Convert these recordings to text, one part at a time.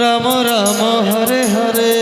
রাম রাম হরে হরে।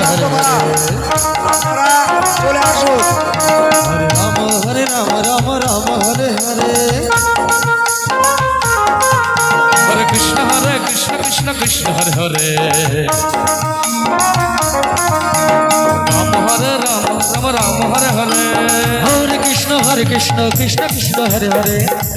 হরে চলে আসুন হরে রাম হরে রাম রাম রাম হরে হরে হরে কৃষ্ণ হরে কৃষ্ণ কৃষ্ণ কৃষ্ণ হরে হরে রাম হরে রাম রাম রাম হরে হরে হরে কৃষ্ণ হরে কৃষ্ণ কৃষ্ণ কৃষ্ণ হরে হরে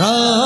রাম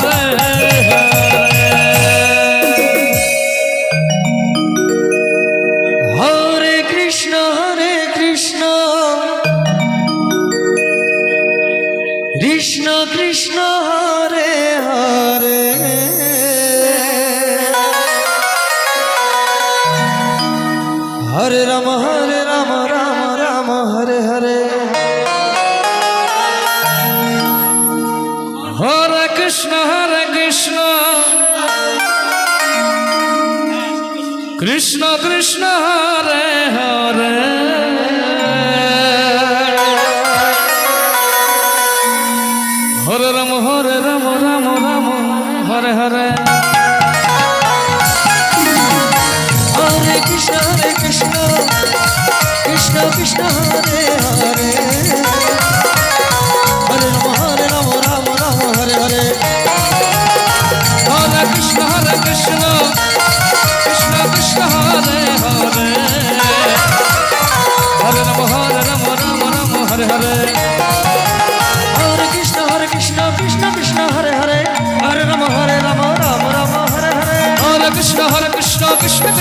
কৃষ্ণ কৃষ্ণ